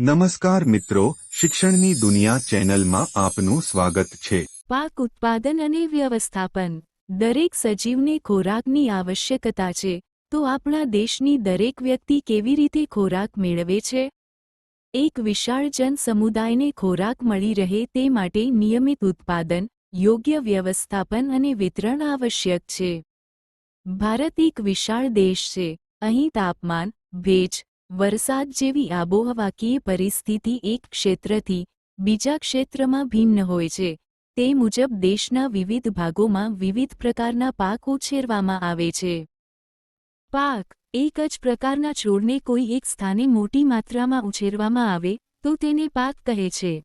નમસ્કાર મિત્રો, શિક્ષણની દુનિયા ચેનલમાં આપનું સ્વાગત છે. પાક ઉત્પાદન અને વ્યવસ્થાપન, દરેક સજીવને ખોરાકની આવશ્યકતા છે. તો આપણા દેશની દરેક વ્યક્તિ કેવી રીતે ખોરાક મેળવે છે? એક વિશાળ જન સમુદાયને ખોરાક મળી રહે તે માટે નિયમિત ઉત્પાદન, યોગ્ય વ્યવસ્થાપન અને વિતરણ આવશ્યક છે. ભારત એક વિશાળ દેશ છે. અહીં તાપમાન, ભેજ વરસાદ જેવી આબોહવાકીય પરિસ્થિતિ એક ક્ષેત્રથી બીજા ક્ષેત્રમાં ભિન્ન હોય છે. તે મુજબ દેશના વિવિધ ભાગોમાં વિવિધ પ્રકારના પાક ઉછેરવામાં આવે છે. પાક, એક જ પ્રકારના છોડને કોઈ એક સ્થાને મોટી માત્રામાં ઉછેરવામાં આવે, તો તેને પાક કહે છે.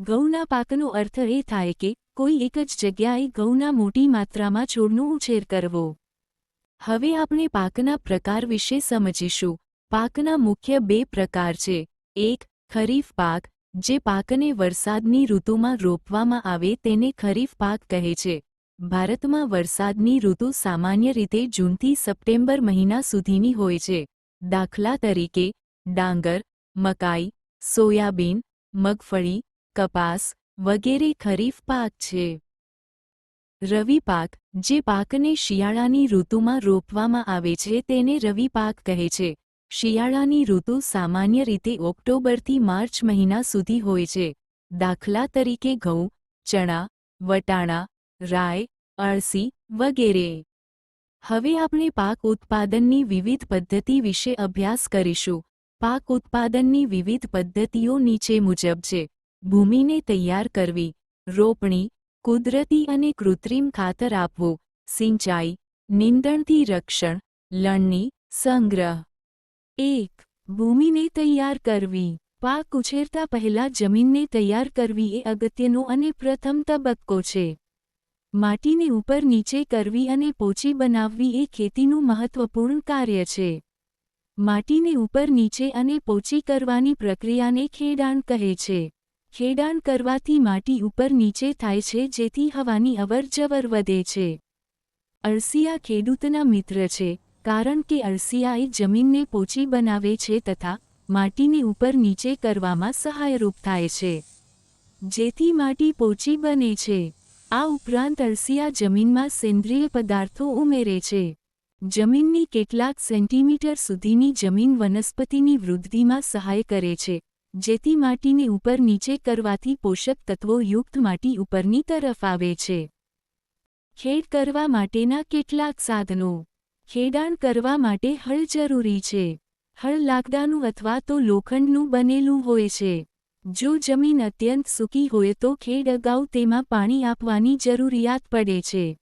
ઘઉંના પાકનો અર્થ એ થાય કે કોઈ એક જ જગ્યાએ ઘઉંના મોટી માત્રામાં છોડનો ઉછેર કરવો. હવે આપણે પાકના પ્રકાર વિશે સમજીશું. પાકના મુખ્ય બે પ્રકાર છે. એક, ખરીફ પાક, જે પાકને વરસાદની ઋતુમાં રોપવામાં આવે તેને ખરીફ પાક કહે છે. ભારતમાં વરસાદની ઋતુ સામાન્ય રીતે જૂનથી સપ્ટેમ્બર મહિના સુધીની હોય છે. દાખલા તરીકે, ડાંગર, મકાઈ, સોયાબીન, મગફળી, કપાસ વગેરે ખરીફ પાક છે. રવિ પાક, જે પાકને શિયાળાની ઋતુમાં રોપવામાં આવે છે તેને રવિ પાક કહે છે. શિયાળાની ઋતુ સામાન્ય રીતે ઓક્ટોબરથી માર્ચ મહિના સુધી હોય છે. દાખલા તરીકે ઘઉં, ચણા, વટાણા રાય અળસી વગેરે. હવે આપણે પાક ઉત્પાદનની વિવિધ પદ્ધતિ વિશે અભ્યાસ કરીશું. પાક ઉત્પાદનની વિવિધ પદ્ધતિઓ નીચે મુજબ છે. ભૂમિને તૈયાર કરવી, રોપણી, કુદરતી અને કૃત્રિમ ખાતર આપવું, સિંચાઈ, નિંદણથી રક્ષણ, લણણી, સંગ્રહ. એક, ભૂમિને તૈયાર કરવી. પાક ઉછેરતા પહેલા જમીનને તૈયાર કરવી એ અગત્યનો અને પ્રથમ તબક્કો છે. માટીને ઉપર નીચે કરવી અને પોચી બનાવવી એ ખેતીનું મહત્વપૂર્ણ કાર્ય છે. માટીને ઉપર નીચે અને પોચી કરવાની પ્રક્રિયાને ખેડાણ કહે છે. ખેડાણ કરવાથી માટી ઉપર નીચે થાય છે, જેથી હવાની અવરજવર વધે છે. અળસિયા ખેડૂતના મિત્ર છે. કારણ કે અળસિયા જમીનને પોચી બનાવે છે તથા માટીને ઉપર નીચે કરવામાં સહાયરૂપ થાય છે. જેથી માટી પોચી બને છે. આ ઉપરાંત અળસિયા જમીનમાં સેન્દ્રિય પદાર્થો ઉમેરે છે. જમીનની કેટલાક સેન્ટીમીટર સુધીની જમીન વનસ્પતિની વૃદ્ધિમાં સહાય કરે છે, જેથી માટીને ઉપર નીચે કરવાથી પોષક તત્વો યુક્ત માટી ઉપરની તરફ આવે છે. ખેડ કરવા માટેના કેટલાક સાધનો ખેડાણ કરવા માટે હળ જરૂરી છે. હળ લાકડાનું અથવા તો લોખંડનું બનેલું હોય છે. જો જમીન અત્યંત સૂકી હોય તો ખેડ અગાઉ તેમાં પાણી આપવાની જરૂરિયાત પડે છે.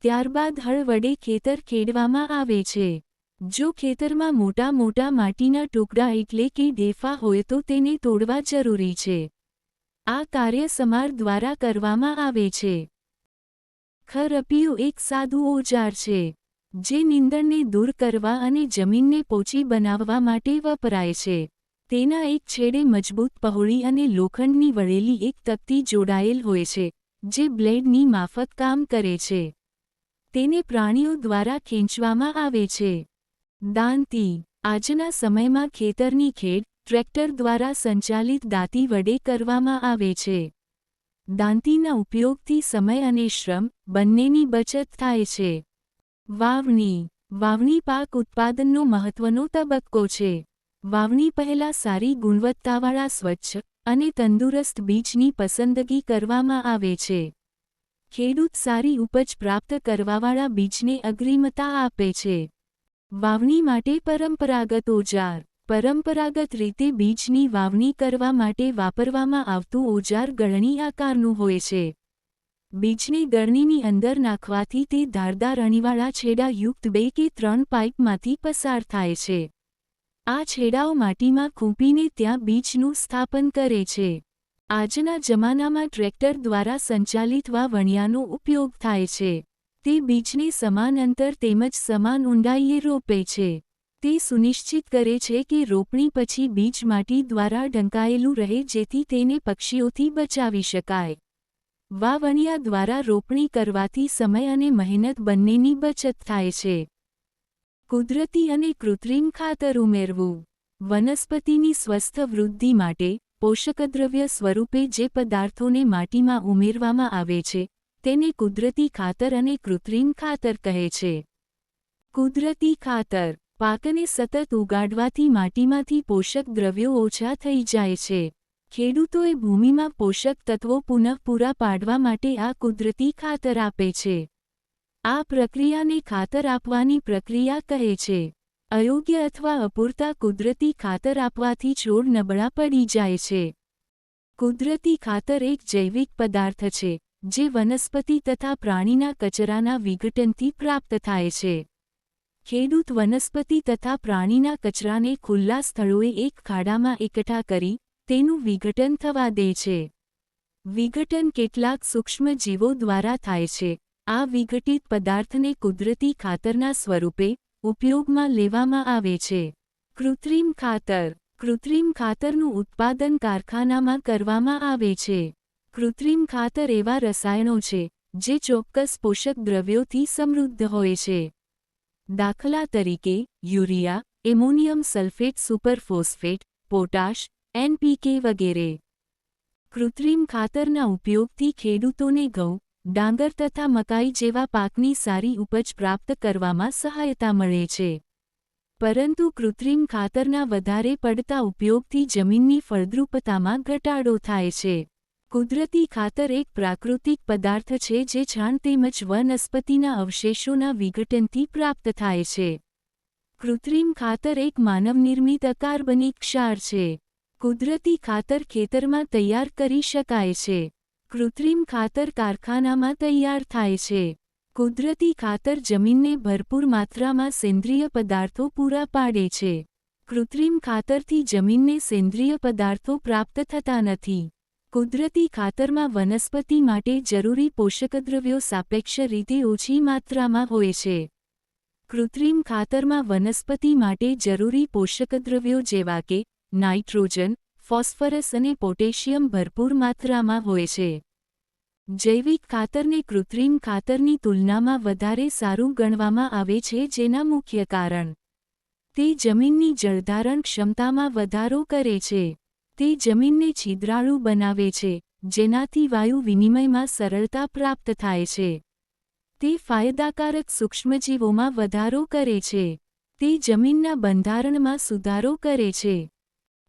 ત્યારબાદ હળ વડે ખેતર ખેડવામાં આવે છે. જો ખેતરમાં મોટા મોટા માટીના ટુકડા એટલે કે ડેફા હોય તો તેને તોડવા જરૂરી છે. આ કાર્ય સમાર દ્વારા કરવામાં આવે છે. ખરપિયું એક સાદું ઓજાર છે. જે નીંદણને દૂર કરવા અને જમીનને પોચી બનાવવા માટે વપરાય છે. તેના એક છેડે મજબૂત પહોળી અને લોખંડની વળેલી એક તકતી જોડાયેલ હોય છે, જે બ્લેડની માફક કામ કરે છે. તેને પ્રાણીઓ દ્વારા ખેંચવામાં આવે છે. દાંતી. આજના સમયમાં ખેતરની ખેડ ટ્રેક્ટર દ્વારા સંચાલિત દાંતી વડે કરવામાં આવે છે. દાંતીના ઉપયોગથી સમય અને શ્રમ બંનેની બચત થાય છે. વાવણી. વાવણી પાક ઉત્પાદનનો મહત્વનો તબક્કો છે. વાવણી પહેલા સારી ગુણવત્તાવાળા સ્વચ્છ અને તંદુરસ્ત બીજની પસંદગી કરવામાં આવે છે. ખેડૂત સારી ઉપજ પ્રાપ્ત કરવાવાળા બીજને અગ્રિમતા આપે છે. વાવણી માટે પરંપરાગત ઓજાર. પરંપરાગત રીતે બીજની વાવણી કરવા માટે વાપરવામાં આવતું ઓજાર ગળણી આકારનું હોય છે. બીજને ગળણીની અંદર નાખવાથી તે ધારદાર અણીવાળા છેડા યુક્ત બે કે ત્રણ પાઇપમાંથી પસાર થાય છે. આ છેડાઓ માટીમાં ખૂંપીને ત્યાં બીજનું સ્થાપન કરે છે. આજના જમાનામાં ટ્રેક્ટર દ્વારા સંચાલિત વાવણિયાનો ઉપયોગ થાય છે. તે બીજને સમાન અંતર તેમજ સમાન ઊંડાઈએ રોપે છે. તે સુનિશ્ચિત કરે છે કે રોપણી પછી બીજ માટી દ્વારા ઢંકાયેલું રહે જેથી તેને પક્ષીઓથી બચાવી શકાય. વાવણિયા દ્વારા રોપણી કરવાથી સમય અને મહેનત બંનેની બચત થાય છે. કુદરતી અને કૃત્રિમ ખાતર ઉમેરવું. વનસ્પતિની સ્વસ્થ વૃદ્ધિ માટે પોષકદ્રવ્ય સ્વરૂપે જે પદાર્થોને માટીમાં ઉમેરવામાં આવે છે, તેને કુદરતી ખાતર અને કૃત્રિમ ખાતર કહે છે. કુદરતી ખાતર પાકને સતત ઉગાડવાથી માટીમાંથી પોષક દ્રવ્યો ઓછા થઈ જાય છે. ખેડૂતોએ ભૂમિમાં પોષક તત્વો પુનઃ પૂરા પાડવા માટે આ કુદરતી ખાતર આપે છે. આ પ્રક્રિયાને ખાતર આપવાની પ્રક્રિયા કહે છે. અયોગ્ય અથવા અપૂરતા કુદરતી ખાતર આપવાથી છોડ નબળા પડી જાય છે. કુદરતી ખાતર એક જૈવિક પદાર્થ છે, જે વનસ્પતિ તથા પ્રાણીના કચરાના વિઘટનથી પ્રાપ્ત થાય છે. ખેડૂત વનસ્પતિ તથા પ્રાણીના કચરાને ખુલ્લા સ્થળોએ એક ખાડામાં એકઠા કરી તેનું વિઘટન થવા દે છે. વિઘટન કેટલાક સૂક્ષ્મજીવો દ્વારા થાય છે. આ વિઘટિત પદાર્થને કુદરતી ખાતરના સ્વરૂપે ઉપયોગમાં લેવામાં આવે છે. કૃત્રિમ ખાતર. કૃત્રિમ ખાતરનું ઉત્પાદન કારખાનામાં કરવામાં આવે છે. કૃત્રિમ ખાતર એવા રસાયણો છે, જે ચોક્કસ પોષક દ્રવ્યોથી સમૃદ્ધ હોય છે. દાખલા તરીકે, urea, ammonium sulphate superphosphate, potash NPK વગેરે. કૃત્રિમ ખાતરના ઉપયોગથી ખેડૂતોને ઘઉં, ડાંગર તથા મકાઈ જેવા પાકની સારી ઉપજ પ્રાપ્ત કરવામાં સહાયતા મળે છે. પરંતુ કૃત્રિમ ખાતરના વધારે પડતા ઉપયોગથી જમીનની ફળદ્રુપતામાં ઘટાડો થાય છે. કુદરતી ખાતર એક પ્રાકૃતિક પદાર્થ છે જે છાણ તેમજ વનસ્પતિના અવશેષોના વિઘટનથી પ્રાપ્ત થાય છે. કૃત્રિમ ખાતર એક માનવનિર્મિત અકાર્બનિક ક્ષાર છે. કુદરતી ખાતર ખેતરમાં તૈયાર કરી શકાય છે. કૃત્રિમ ખાતર કારખાનામાં તૈયાર થાય છે. કુદરતી ખાતર જમીનને ભરપૂર માત્રામાં સેન્દ્રિય પદાર્થો પૂરા પાડે છે. કૃત્રિમ ખાતરથી જમીનને સેન્દ્રિય પદાર્થો પ્રાપ્ત થતા નથી. કુદરતી ખાતરમાં વનસ્પતિ માટે જરૂરી પોષકદ્રવ્યો સાપેક્ષ રીતે ઓછી માત્રામાં હોય છે. કૃત્રિમ ખાતરમાં વનસ્પતિ માટે જરૂરી પોષકદ્રવ્યો જેવા કે નાઇટ્રોજન, ફોસ્ફરસ અને પોટેશિયમ ભરપૂર માત્રામાં હોય છે. જૈવિક ખાતરને કૃત્રિમ ખાતરની તુલનામાં વધારે સારું ગણવામાં આવે છે જેના મુખ્ય કારણ. તે જમીનની જળધારણ ક્ષમતામાં વધારો કરે છે. તે જમીનને છિદ્રાળુ બનાવે છે, જેનાથી વાયુ વિનિમયમાં સરળતા પ્રાપ્ત થાય છે. તે ફાયદાકારક સૂક્ષ્મજીવોમાં વધારો કરે છે. તે જમીનના બંધારણમાં સુધારો કરે છે.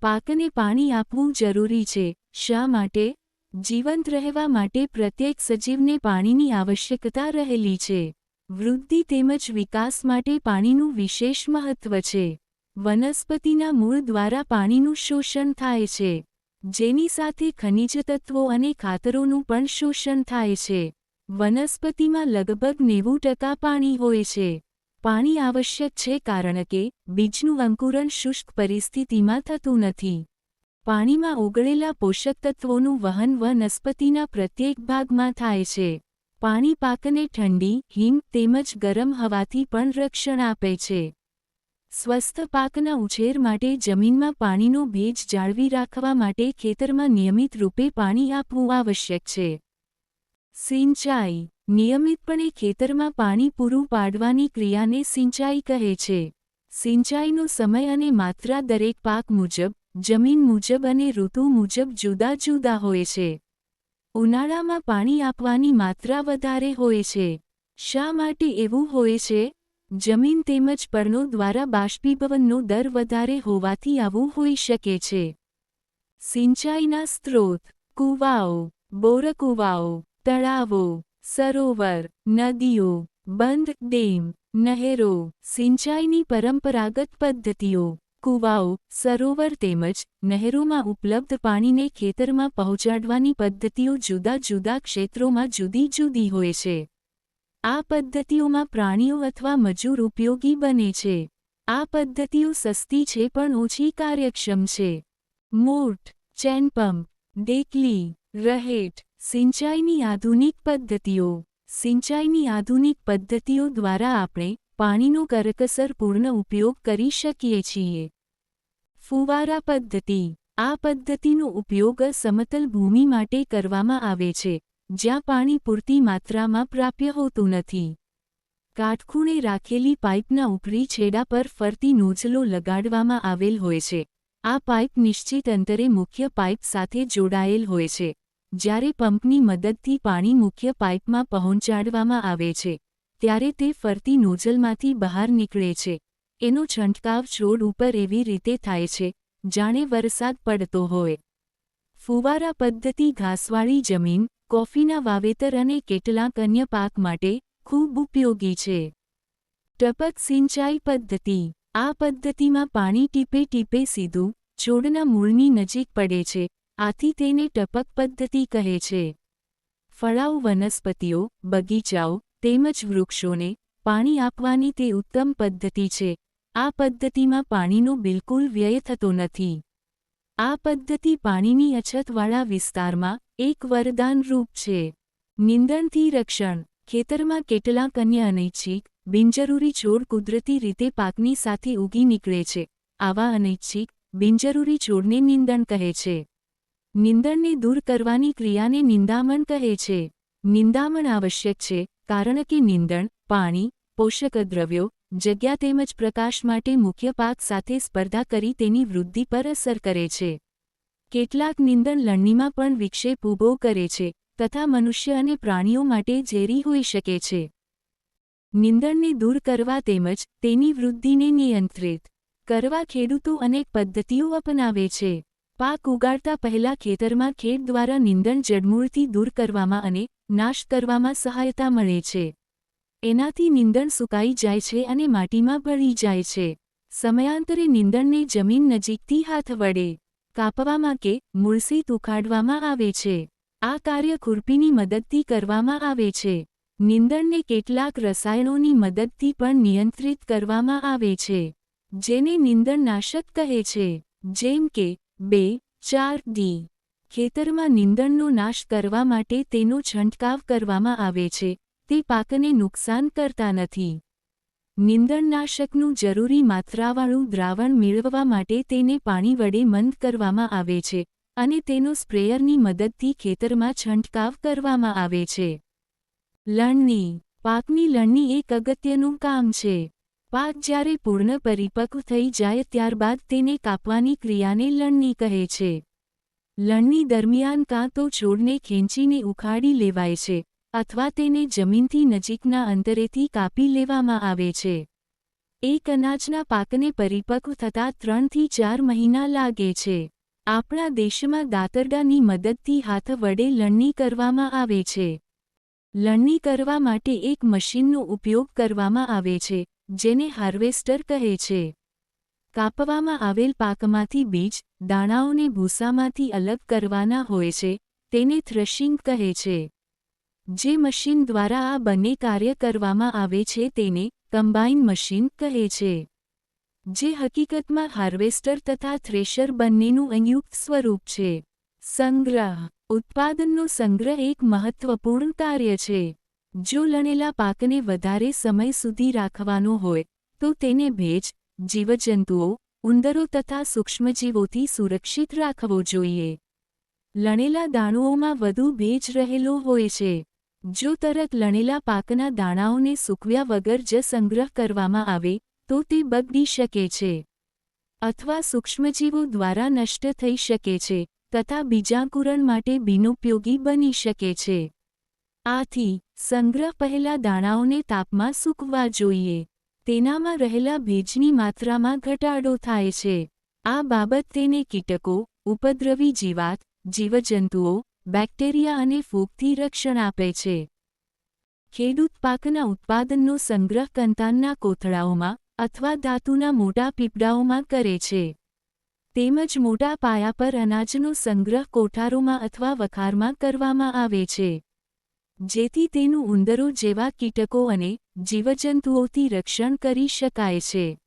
પાકને પાણી આપવું જરૂરી છે. શા માટે? જીવંત રહેવા માટે પ્રત્યેક સજીવને પાણીની આવશ્યકતા રહેલી છે. વૃદ્ધિ તેમજ વિકાસ માટે પાણીનું વિશેષ મહત્વ છે. વનસ્પતિના મૂળ દ્વારા પાણીનું શોષણ થાય છે. જેની સાથે ખનિજ તત્વો અને ખાતરોનું પણ શોષણ થાય છે. વનસ્પતિમાં લગભગ નેવું ટકા પાણી હોય છે. પાણી આવશ્યક છે કારણ કે બીજનું અંકુરણ શુષ્ક પરિસ્થિતિમાં થતું નથી. પાણીમાં ઓગળેલા પોષક તત્વોનું વહન વનસ્પતિના પ્રત્યેક ભાગમાં થાય છે. પાણી પાકને ઠંડી, હિમ તેમજ ગરમ હવાથી પણ રક્ષણ આપે છે. સ્વસ્થ પાકના ઉછેર માટે જમીનમાં પાણીનો ભેજ જાળવી રાખવા માટે ખેતરમાં નિયમિત રૂપે પાણી આપવું આવશ્યક છે. સિંચાઈ નિયમિતપણે ખેતરમાં પાણી પૂરું પાડવાની ક્રિયાને સિંચાઈ કહે છે. સિંચાઈનો સમય અને માત્રા દરેક પાક મુજબ, જમીન મુજબ અને ઋતુ મુજબ જુદા જુદા હોય છે. ઉનાળામાં પાણી આપવાની માત્રા વધારે હોય છે. શા માટે એવું હોય છે? જમીન તેમજ પરણો દ્વારા બાષ્પીભવનનો દર વધારે હોવાથી આવું હોઈ શકે છે. સિંચાઈના સ્ત્રોત, કૂવાઓ, બોરકૂવાઓ, તળાવો સરોવર, નદીઓ, બંધ ડેમ, નહેરો, સિંચાઈની પરંપરાગત પદ્ધતિઓ, કૂવાઓ, સરોવર તેમજ નહેરોમાં ઉપલબ્ધ પાણીને ખેતરમાં પહોંચાડવાની પદ્ધતિઓ જુદા જુદા ક્ષેત્રોમાં જુદી જુદી હોય છે. આ પદ્ધતિઓમાં પ્રાણીઓ અથવા મજૂર ઉપયોગી બને છે. આ પદ્ધતિઓ સસ્તી છે પણ ઓછી કાર્યક્ષમ છે. મોટ ચેનપંપ ડેકલીरहेટ સિંચાઈની આધુનિક પદ્ધતિઓ. સિંચાઈની આધુનિક પદ્ધતિઓ દ્વારા આપણે પાણીનો કરકસરપૂર્ણ ઉપયોગ કરી શકીએ છીએ. ફુવારા પદ્ધતિ. આ પદ્ધતિનો ઉપયોગ સમતલ ભૂમિ માટે કરવામાં આવે છે, જ્યાં પાણી પૂરતી માત્રામાં પ્રાપ્ય હોતું નથી. કાટખૂણે રાખેલી પાઇપના ઉપરી છેડા પર ફરતી નોઝલો લગાડવામાં આવેલ હોય છે. આ પાઇપ નિશ્ચિત અંતરે મુખ્ય પાઇપ સાથે જોડાયેલ હોય છે. જ્યારે પંપની મદદથી પાણી મુખ્ય પાઇપમાં પહોંચાડવામાં આવે છે, ત્યારે તે ફરતી નોઝલમાંથી બહાર નીકળે છે. એનો છંટકાવ છોડ ઉપર એવી રીતે થાય છે, જાણે વરસાદ પડતો હોય. ફુવારા પદ્ધતિ ઘાસવાળી જમીન, કોફીના વાવેતર અને કેટલાક અન્ય પાક માટે ખૂબ ઉપયોગી છે. ટપક સિંચાઈ પદ્ધતિ. આ પદ્ધતિમાં પાણી ટીપે ટીપે સીધું છોડના મૂળની નજીક પડે છે આથી તેને ટપક પદ્ધતિ કહે છે. ફળાઉ વનસ્પતિઓ, બગીચાઓ, તેમજ વૃક્ષોને પાણી આપવાની તે ઉત્તમ પદ્ધતિ છે. આ પદ્ધતિમાં પાણીનો બિલકુલ વ્યય થતો નથી. આ પદ્ધતિ પાણીની અછતવાળા વિસ્તારમાં એક વરદાનરૂપ છે. નિંદણથી રક્ષણ, ખેતરમાં કેટલાક અન્ય અનૈચ્છિક, બિનજરૂરી છોડ કુદરતી રીતે પાકની સાથે ઉગી નીકળે છે. આવા અનૈચ્છિક, બિનજરૂરી છોડને નિંદણ કહે છે. નિંદણને દૂર કરવાની ક્રિયાને નિંદામણ કહે છે. નિંદામણ આવશ્યક છે, કારણ કે નિંદણ, પાણી, પોષક દ્રવ્યો, જગ્યા તેમજ પ્રકાશ માટે મુખ્ય પાક સાથે સ્પર્ધા કરી તેની વૃદ્ધિ પર અસર કરે છે. કેટલાક નિંદણ લણણીમાં પણ વિક્ષેપ ઊભો કરે છે, તથા મનુષ્ય અને પ્રાણીઓ માટે ઝેરી હોઈ શકે છે. નિંદણને દૂર કરવા તેમજ તેની વૃદ્ધિને નિયંત્રિત કરવા ખેડૂતો અનેક પદ્ધતિઓ અપનાવે છે. પાક ઉગાડતા પહેલા ખેતરમાં ખેડ દ્વારા નિંદણ જડમૂળથી દૂર કરવામાં અને નાશ કરવામાં સહાયતા મળે છે. એનાથી નિંદણ સુકાઈ જાય છે અને માટીમાં ભળી જાય છે. સમયાંતરે નિંદણને જમીન નજીકથી હાથ વડે કાપવામાં કે મૂળસીત ઉખાડવામાં આવે છે. આ કાર્ય ખુરપીની મદદથી કરવામાં આવે છે. નિંદણને કેટલાક રસાયણોની મદદથી પણ નિયંત્રિત કરવામાં આવે છે. જેને નિંદણનાશક કહે છે. જેમ કે બે, ચાર, ડી. ખેતરમાં નિંદણનો નાશ કરવા માટે તેનો છંટકાવ કરવામાં આવે છે. તે પાકને નુકસાન કરતા નથી. નિંદણનાશકનું જરૂરી માત્રાવાળું દ્રાવણ મેળવવા માટે તેને પાણી વડે મંદ કરવામાં આવે છે અને તેનો સ્પ્રેયરની મદદથી ખેતરમાં છંટકાવ કરવામાં આવે છે. લણણી. પાકની લણણી એક અગત્યનું કામ છે. પાક જ્યારે પૂર્ણ પરિપક્વ થઈ જાય ત્યારબાદ તેને કાપવાની ક્રિયાને લણણી કહે છે. લણણી દરમિયાન કાં તો છોડને ખેંચીને ઉખાડી લેવાય છે, અથવા તેને જમીનથી નજીકના અંતરેથી કાપી લેવામાં આવે છે. એક અનાજના પાકને પરિપક્વ થતાં ત્રણથી ચાર મહિના લાગે છે. આપણા દેશમાં દાતરડાની મદદથી હાથ વડે લણણી કરવામાં આવે છે. લણણી કરવા માટે એક મશીનનો ઉપયોગ કરવામાં આવે છે જેને હાર્વેસ્ટર કહે છે. કાપવામાં આવેલ પાકમાંથી બીજ, દાણાઓને ભૂસામાંથી અલગ કરવાના હોય છે, તેને થ્રશિંગ કહે છે. જે મશીન દ્વારા આ બંને કાર્ય કરવામાં આવે છે તેને કમ્બાઇન મશીન કહે છે. જે હકીકતમાં હાર્વેસ્ટર તથા થ્રેશર બંનેનું સંયુક્ત સ્વરૂપ છે. સંગ્રહ. ઉત્પાદનનો સંગ્રહ એક મહત્વપૂર્ણ કાર્ય છે. જો લણેલા પાકને વધારે સમય સુધી રાખવાનો હોય, તો તેને ભેજ, જીવજંતુઓ, ઉંદરો તથા સૂક્ષ્મજીવોથી સુરક્ષિત રાખવો જોઈએ. લણેલા દાણુઓમાં વધુ ભેજ રહેલો હોય છે. જો તરત લણેલા પાકના દાણાઓને સૂકવ્યા વગર જ સંગ્રહ કરવામાં આવે, તો તે બગડી શકે છે. અથવા સૂક્ષ્મજીવો દ્વારા નષ્ટ થઈ શકે છે, તથા બીજાંકુરણ માટે બિનઉપયોગી બની શકે છે. આથી, સંગ્રહ પહેલા દાણાઓને તાપમાં સૂકવા જોઈએ. તેનામાં રહેલા ભેજની માત્રામાં ઘટાડો થાય છે. આ બાબત તેને કીટકો, ઉપદ્રવી જીવાત, જીવજંતુઓ, બેક્ટેરિયા અને ફૂગથી રક્ષણ આપે છે. ખેડૂત પાકના ઉત્પાદનનો સંગ્રહ કંતાનના કોથળાઓમાં અથવા ધાતુના મોટા પીપડાઓમાં કરે છે. તેમજ મોટા પાયા પર અનાજનો સંગ્રહ કોઠારોમાં અથવા વખારમાં કરવામાં આવે છે. જેથી તેનું ઉંદરો જેવા કીટકો અને જીવજંતુઓથી રક્ષણ કરી શકાય છે.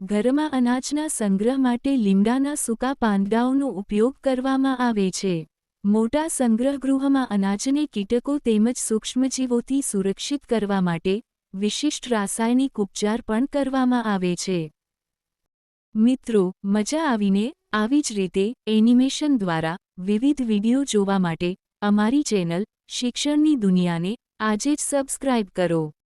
ઘરમાં અનાજના સંગ્રહ માટે લીમડાના સૂકા પાંદડાઓનો ઉપયોગ કરવામાં આવે છે. મોટા સંગ્રહગૃહમાં અનાજને કીટકો તેમજ સૂક્ષ્મજીવોથી સુરક્ષિત કરવા માટે વિશિષ્ટ રાસાયણિક ઉપચાર પણ કરવામાં આવે છે. મિત્રો, મજા આવીને આવી જ રીતે એનિમેશન દ્વારા વિવિધ વિડિયો જોવા માટે અમારી ચેનલ શિક્ષણની દુનિયાને આજે જ સબસ્ક્રાઇબ કરો.